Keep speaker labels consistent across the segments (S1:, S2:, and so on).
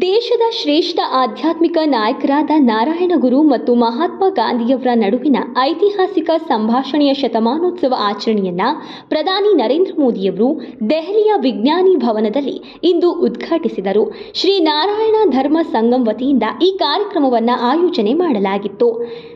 S1: ದೇಶದ ಶ್ರೇಷ್ಠ ಆಧ್ಯಾತ್ಮಿಕ ನಾಯಕರಾದ ನಾರಾಯಣ ಗುರು ಮತ್ತು ಮಹಾತ್ಮ ಗಾಂಧಿಯವರ ನಡುವಿನ ಐತಿಹಾಸಿಕ ಸಂಭಾಷಣೆಯ ಶತಮಾನೋತ್ಸವ ಆಚರಣೆಯನ್ನ ಪ್ರಧಾನಿ ನರೇಂದ್ರ ಮೋದಿಯವರು ದೆಹಲಿಯ ವಿಜ್ಞಾನಿ ಭವನದಲ್ಲಿ ಇಂದು ಉದ್ಘಾಟಿಸಿದರು. ಶ್ರೀ ನಾರಾಯಣ ಧರ್ಮ ಸಂಗಮ್ ವತಿಯಿಂದ ಈ ಕಾರ್ಯಕ್ರಮವನ್ನು ಆಯೋಜನೆ ಮಾಡಲಾಗಿತ್ತು.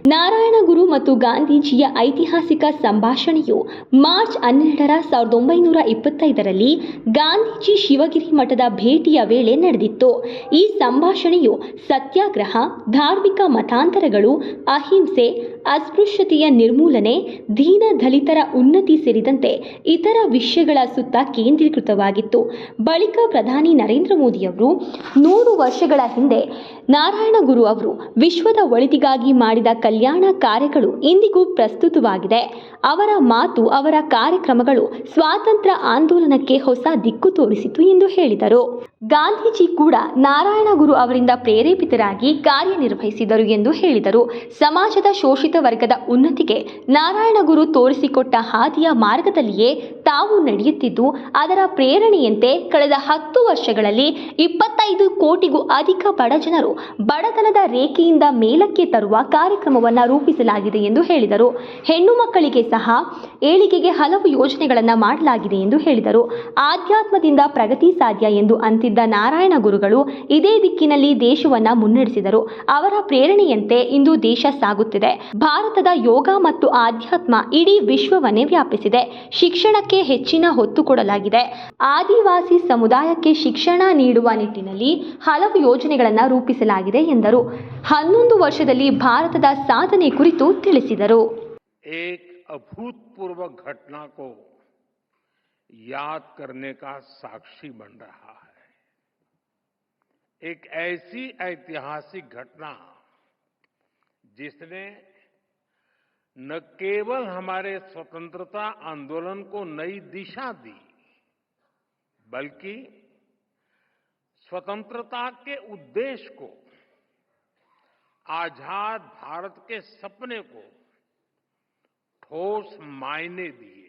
S1: ನಾರಾಯಣ ಗುರು ಮತ್ತು ಗಾಂಧೀಜಿಯ ಐತಿಹಾಸಿಕ ಸಂಭಾಷಣೆಯು ಮಾರ್ಚ್ ಹನ್ನೆರಡರ ಸಾವಿರದ ಒಂಬೈನೂರ ಇಪ್ಪತ್ತೈದರಲ್ಲಿ ಗಾಂಧೀಜಿ ಶಿವಗಿರಿ ಮಠದ ಭೇಟಿಯ ವೇಳೆ ನಡೆದಿತ್ತು. ಈ ಸಂಭಾಷಣೆಯು ಸತ್ಯಾಗ್ರಹ, ಧಾರ್ಮಿಕ ಮತಾಂತರಗಳು, ಅಹಿಂಸೆ, ಅಸ್ಪೃಶ್ಯತೆಯ ನಿರ್ಮೂಲನೆ, ದೀನ ದಲಿತರ ಉನ್ನತಿ ಸೇರಿದಂತೆ ಇತರ ವಿಷಯಗಳ ಸುತ್ತ ಕೇಂದ್ರೀಕೃತವಾಗಿತ್ತು. ಬಳಿಕ ಪ್ರಧಾನಿ ನರೇಂದ್ರ ಮೋದಿಯವರು ನೂರು ವರ್ಷಗಳ ಹಿಂದೆ ನಾರಾಯಣ ಗುರು ಅವರು ವಿಶ್ವದ ಒಳಿತಿಗಾಗಿ ಮಾಡಿದ ಕಲ್ಯಾಣ ಕಾರ್ಯಗಳು ಇಂದಿಗೂ ಪ್ರಸ್ತುತವಾಗಿದೆ. ಅವರ ಮಾತು, ಅವರ ಕಾರ್ಯಕ್ರಮಗಳು ಸ್ವಾತಂತ್ರ್ಯ ಆಂದೋಲನಕ್ಕೆ ಹೊಸ ದಿಕ್ಕು ತೋರಿಸಿತು ಎಂದು ಹೇಳಿದರು. ಗಾಂಧೀಜಿ ಕೂಡ ನಾರಾಯಣ ಗುರು ಅವರಿಂದ ಪ್ರೇರೇಪಿತರಾಗಿ ಕಾರ್ಯನಿರ್ವಹಿಸಿದರು ಎಂದು ಹೇಳಿದರು. ಸಮಾಜದ ಶೋಷಿತ ವರ್ಗದ ಉನ್ನತಿಗೆ ನಾರಾಯಣ ಗುರು ತೋರಿಸಿಕೊಟ್ಟ ಹಾದಿಯ ಮಾರ್ಗದಲ್ಲಿಯೇ ತಾವು ನಡೆಯುತ್ತಿದ್ದು, ಅದರ ಪ್ರೇರಣೆಯಂತೆ ಕಳೆದ ಹತ್ತು ವರ್ಷಗಳಲ್ಲಿ ಇಪ್ಪತ್ತೈದು ಕೋಟಿಗೂ ಅಧಿಕ ಬಡ ಜನರು ಬಡತನದ ರೇಖೆಯಿಂದ ಮೇಲಕ್ಕೆ ತರುವ ಕಾರ್ಯಕ್ರಮವನ್ನು ರೂಪಿಸಲಾಗಿದೆ ಎಂದು ಹೇಳಿದರು. ಹೆಣ್ಣು ಮಕ್ಕಳಿಗೆ ಸಹ ಏಳಿಗೆಗೆ ಹಲವು ಯೋಜನೆಗಳನ್ನು ಮಾಡಲಾಗಿದೆ ಎಂದು ಹೇಳಿದರು. ಆಧ್ಯಾತ್ಮದಿಂದ ಪ್ರಗತಿ ಸಾಧ್ಯ ಎಂದು ಅಂತಿದ್ದ ನಾರಾಯಣ ಗುರುಗಳು ಇದೇ ದಿಕ್ಕಿನಲ್ಲಿ ದೇಶವನ್ನ ಮುನ್ನಡೆಸಿದರು. ಅವರ ಪ್ರೇರಣೆಯಂತೆ ಇಂದು ದೇಶ ಸಾಗುತ್ತಿದೆ. ಭಾರತದ ಯೋಗ ಮತ್ತು ಆಧ್ಯಾತ್ಮ ಇಡೀ ವಿಶ್ವವನ್ನೇ ವ್ಯಾಪಿಸಿದೆ. ಶಿಕ್ಷಣಕ್ಕೆ ಹೆಚ್ಚಿನ ಹೊತ್ತು ಕೊಡಲಾಗಿದೆ ಆದಿವಾಸಿ ಸಮುದಾಯಕ್ಕೆ ಶಿಕ್ಷಣ ನೀಡುವ ನಿಟ್ಟಿನಲ್ಲಿ ಹಲವು ಯೋಜನೆಗಳನ್ನು ರೂಪಿಸಲಾಗಿದೆ ಎಂದರು ಹನ್ನೊಂದು ವರ್ಷದಲ್ಲಿ ಭಾರತದ ಸಾಧನೆ ಕುರಿತು ತಿಳಿಸಿದರು
S2: एक अभूतपूर्व घटना को याद करने का साक्षी बन रहा है एक ऐसी ऐतिहासिक घटना जिसने न केवल हमारे स्वतंत्रता आंदोलन को नई दिशा दी, बल्कि स्वतंत्रता के उद्देश्य को, आज़ाद भारत के सपने को ठोस मायने दिए।